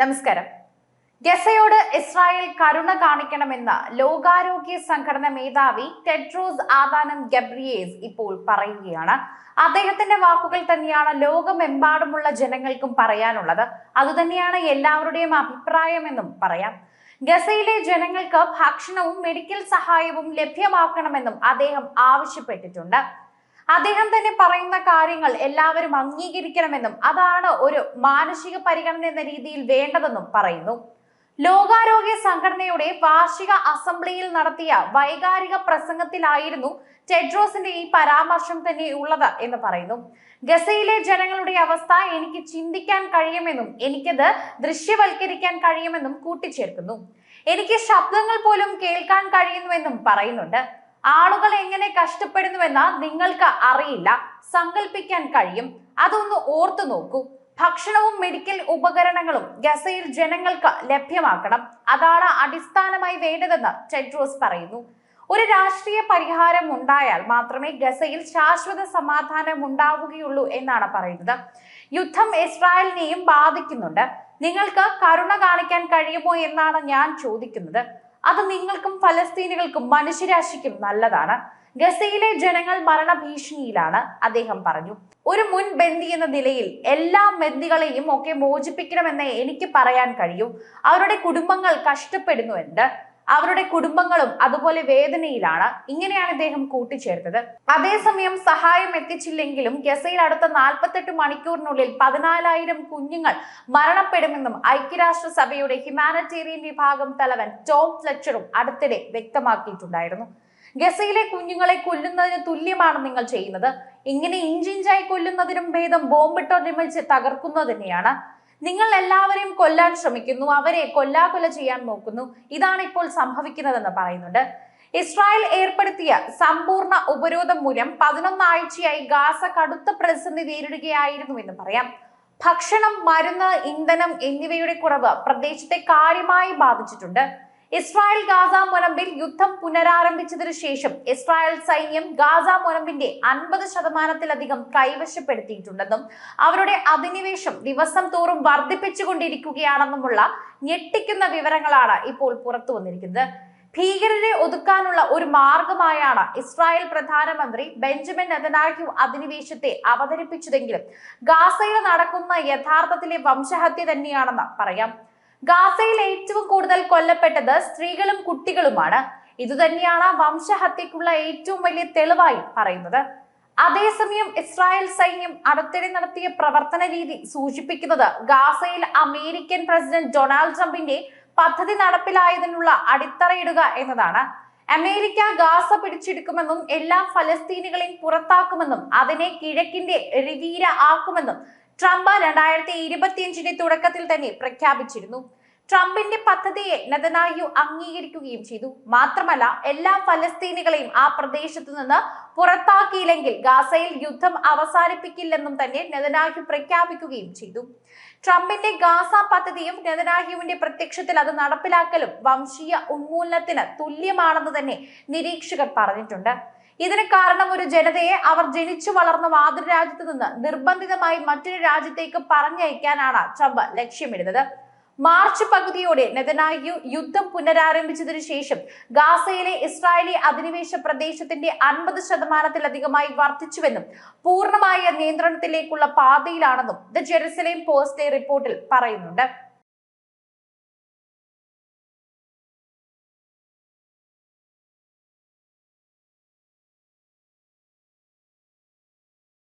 നമസ്കാരം. ഗസയോട് ഇസ്രായേൽ കരുണ കാണിക്കണമെന്ന് ലോകാരോഗ്യ സംഘടന മേധാവി ടെഡ്രോസ് ആദാനം ഗബ്രിയേസ് ഇപ്പോൾ പറയുകയാണ്. അദ്ദേഹത്തിന്റെ വാക്കുകൾ തന്നെയാണ് ലോകമെമ്പാടുമുള്ള ജനങ്ങൾക്കും പറയാനുള്ളത്. അതുതന്നെയാണ് എല്ലാവരുടെയും അഭിപ്രായമെന്നും പറയാം. ഗസയിലെ ജനങ്ങൾക്ക് ഭക്ഷണവും മെഡിക്കൽ സഹായവും ലഭ്യമാക്കണമെന്നും അദ്ദേഹം ആവശ്യപ്പെട്ടിട്ടുണ്ട്. അദ്ദേഹം തന്നെ പറയുന്ന കാര്യങ്ങൾ എല്ലാവരും അംഗീകരിക്കണമെന്നും അതാണ് ഒരു മാനസിക പരിഗണന എന്ന രീതിയിൽ വേണ്ടതെന്നും പറയുന്നു. ലോകാരോഗ്യ സംഘടനയുടെ വാർഷിക അസംബ്ലിയിൽ നടത്തിയ വൈകാരിക പ്രസംഗത്തിലായിരുന്നു ടെഡ്രോസിന്റെ ഈ പരാമർശം തന്നെ ഉള്ളത് എന്ന് പറയുന്നു. ഗസയിലെ ജനങ്ങളുടെ അവസ്ഥ എനിക്ക് ചിന്തിക്കാൻ കഴിയുമെന്നും എനിക്കത് ദൃശ്യവൽക്കരിക്കാൻ കഴിയുമെന്നും കൂട്ടിച്ചേർക്കുന്നു. എനിക്ക് ശബ്ദങ്ങൾ പോലും കേൾക്കാൻ കഴിയുന്നുവെന്നും പറയുന്നുണ്ട്. ആളുകൾ എങ്ങനെ കഷ്ടപ്പെടുന്നുവെന്ന് നിങ്ങൾക്ക് അറിയില്ല. സങ്കല്പിക്കാൻ കഴിയും. അതൊന്ന് ഓർത്തു നോക്കൂ. ഭക്ഷണവും മെഡിക്കൽ ഉപകരണങ്ങളും ഗസയിൽ ജനങ്ങൾക്ക് ലഭ്യമാക്കണം. അതാണ് അടിസ്ഥാനമായി വേണ്ടതെന്ന് ടെഡ്രോസ് പറയുന്നു. ഒരു രാഷ്ട്രീയ പരിഹാരം ഉണ്ടായാൽ മാത്രമേ ഗസയിൽ ശാശ്വത സമാധാനം ഉണ്ടാവുകയുള്ളൂ എന്നാണ് പറയുന്നത്. യുദ്ധം ഇസ്രായേലിനെയും ബാധിക്കുന്നുണ്ട്. നിങ്ങൾക്ക് കരുണ കാണിക്കാൻ കഴിയുമോ എന്നാണ് ഞാൻ ചോദിക്കുന്നത്. അത് നിങ്ങൾക്കും ഫലസ്തീനുകൾക്കും മനുഷ്യരാശിക്കും നല്ലതാണ്. ഗസയിലെ ജനങ്ങൾ മരണഭീഷണിയിലാണ് അദ്ദേഹം പറഞ്ഞു. ഒരു മുൻ ബന്ദി എന്ന നിലയിൽ എല്ലാ ബന്ദികളെയും ഒക്കെ മോചിപ്പിക്കണമെന്ന് എനിക്ക് പറയാൻ കഴിയും. അവരുടെ കുടുംബങ്ങൾ കഷ്ടപ്പെടുന്നുണ്ട് അവരുടെ കുടുംബങ്ങളും അതുപോലെ വേദനയിലാണ്. ഇങ്ങനെയാണ് ഇദ്ദേഹം കൂട്ടിച്ചേർത്തത്. അതേസമയം സഹായം എത്തിച്ചില്ലെങ്കിലും ഗസയിൽ അടുത്ത നാൽപ്പത്തെട്ട് മണിക്കൂറിനുള്ളിൽ പതിനാലായിരം കുഞ്ഞുങ്ങൾ മരണപ്പെടുമെന്നും ഐക്യരാഷ്ട്രസഭയുടെ ഹ്യൂമാനിറ്റേറിയൻ വിഭാഗം തലവൻ ടോം ഫ്ലെച്ചറും അടുത്തിടെ വ്യക്തമാക്കിയിട്ടുണ്ടായിരുന്നു. ഗസയിലെ കുഞ്ഞുങ്ങളെ കൊല്ലുന്നതിന് തുല്യമാണ് നിങ്ങൾ ചെയ്യുന്നത്. ഇങ്ങനെ ഇഞ്ചിഞ്ചായി കൊല്ലുന്നതിനും ഭേദം ബോംബിട്ടോ നിർമ്മിച്ച് തകർക്കുന്നത് തന്നെയാണ് നിങ്ങൾ എല്ലാവരെയും കൊല്ലാൻ ശ്രമിക്കുന്നു അവരെ കൊല്ലാകൊല ചെയ്യാൻ നോക്കുന്നു. ഇതാണ് ഇപ്പോൾ സംഭവിക്കുന്നതെന്ന് പറയുന്നുണ്ട്. ഇസ്രായേൽ ഏർപ്പെടുത്തിയ സമ്പൂർണ ഉപരോധം മൂലം പതിനൊന്നാഴ്ചയായി ഗാസ കടുത്ത പ്രതിസന്ധി നേരിടുകയായിരുന്നു എന്ന് പറയാം. ഭക്ഷണം മരുന്ന് ഇന്ധനം എന്നിവയുടെ കുറവ് പ്രദേശത്തെ കാര്യമായി ബാധിച്ചിട്ടുണ്ട്. ഇസ്രായേൽ ഗാസ മുനമ്പിൽ യുദ്ധം പുനരാരംഭിച്ചതിനു ശേഷം ഇസ്രായേൽ സൈന്യം ഗാസ മുനമ്പിന്റെ അൻപത് ശതമാനത്തിലധികം കൈവശപ്പെടുത്തിയിട്ടുണ്ടെന്നും അവരുടെ അധിനിവേശം ദിവസം തോറും വർദ്ധിപ്പിച്ചുകൊണ്ടിരിക്കുകയാണെന്നുമുള്ള ഞെട്ടിക്കുന്ന വിവരങ്ങളാണ് ഇപ്പോൾ പുറത്തു വന്നിരിക്കുന്നത്. ഭീകരരെ ഒതുക്കാനുള്ള ഒരു മാർഗമായാണ് ഇസ്രായേൽ പ്രധാനമന്ത്രി ബെഞ്ചമിൻ നെതനാഹ്യു അധിനിവേശത്തെ അവതരിപ്പിച്ചതെങ്കിലും ഗാസയിൽ നടക്കുന്ന യഥാർത്ഥത്തിലെ വംശഹത്യ തന്നെയാണെന്ന് പറയാം. ഗാസയിൽ ഏറ്റവും കൂടുതൽ കൊല്ലപ്പെട്ടത് സ്ത്രീകളും കുട്ടികളുമാണ്. ഇതുതന്നെയാണ് വംശഹത്യക്കുള്ള ഏറ്റവും വലിയ തെളിവായി പറയുന്നത്. അതേസമയം ഇസ്രായേൽ സൈന്യം അടുത്തിടെ നടത്തിയ പ്രവർത്തന രീതി സൂചിപ്പിക്കുന്നത് ഗാസയിൽ അമേരിക്കൻ പ്രസിഡന്റ് ഡൊണാൾഡ് ട്രംപിന്റെ പദ്ധതി നടപ്പിലായതിനുള്ള അടിത്തറയിടുക എന്നതാണ്. അമേരിക്ക ഗാസ പിടിച്ചെടുക്കുമെന്നും എല്ലാ ഫലസ്തീനികളെയും പുറത്താക്കുമെന്നും അതിനെ കിഴക്കിന്റെ റിവീര ആക്കുമെന്നും ട്രംപ് രണ്ടായിരത്തി ഇരുപത്തിയഞ്ചിന്റെ തുടക്കത്തിൽ തന്നെ പ്രഖ്യാപിച്ചിരുന്നു. ട്രംപിന്റെ പദ്ധതിയെ നെതനായു അംഗീകരിക്കുകയും ചെയ്തു. മാത്രമല്ല എല്ലാ ഫലസ്തീനികളെയും ആ പ്രദേശത്തു നിന്ന് പുറത്താക്കിയില്ലെങ്കിൽ ഗാസയിൽ യുദ്ധം അവസാനിപ്പിക്കില്ലെന്നും തന്നെ നെതനാഹു പ്രഖ്യാപിക്കുകയും ചെയ്തു. ട്രംപിന്റെ ഗാസ പദ്ധതിയും നെതനാഹുവിന്റെ പ്രത്യക്ഷത്തിൽ അത് നടപ്പിലാക്കലും വംശീയ ഉന്മൂലനത്തിന് തുല്യമാണെന്ന് തന്നെ നിരീക്ഷകർ പറഞ്ഞിട്ടുണ്ട്. ഇതിന് കാരണം ഒരു ജനതയെ അവർ ജനിച്ചു വളർന്ന മാതൃരാജ്യത്ത് നിന്ന് നിർബന്ധിതമായി മറ്റൊരു രാജ്യത്തേക്ക് പറഞ്ഞയക്കാനാണ് ട്രംപ് ലക്ഷ്യമിടുന്നത്. മാർച്ച് പകുതിയോടെ നെതനായു യുദ്ധം പുനരാരംഭിച്ചതിനു ശേഷം ഗാസയിലെ ഇസ്രായേലി അധിനിവേശ പ്രദേശത്തിന്റെ അൻപത് ശതമാനത്തിലധികമായി വർദ്ധിച്ചുവെന്നും പൂർണമായ നിയന്ത്രണത്തിലേക്കുള്ള പാതയിലാണെന്നും ദ ജെറുസലേം പോസ്റ്റ് റിപ്പോർട്ടിൽ പറയുന്നുണ്ട്.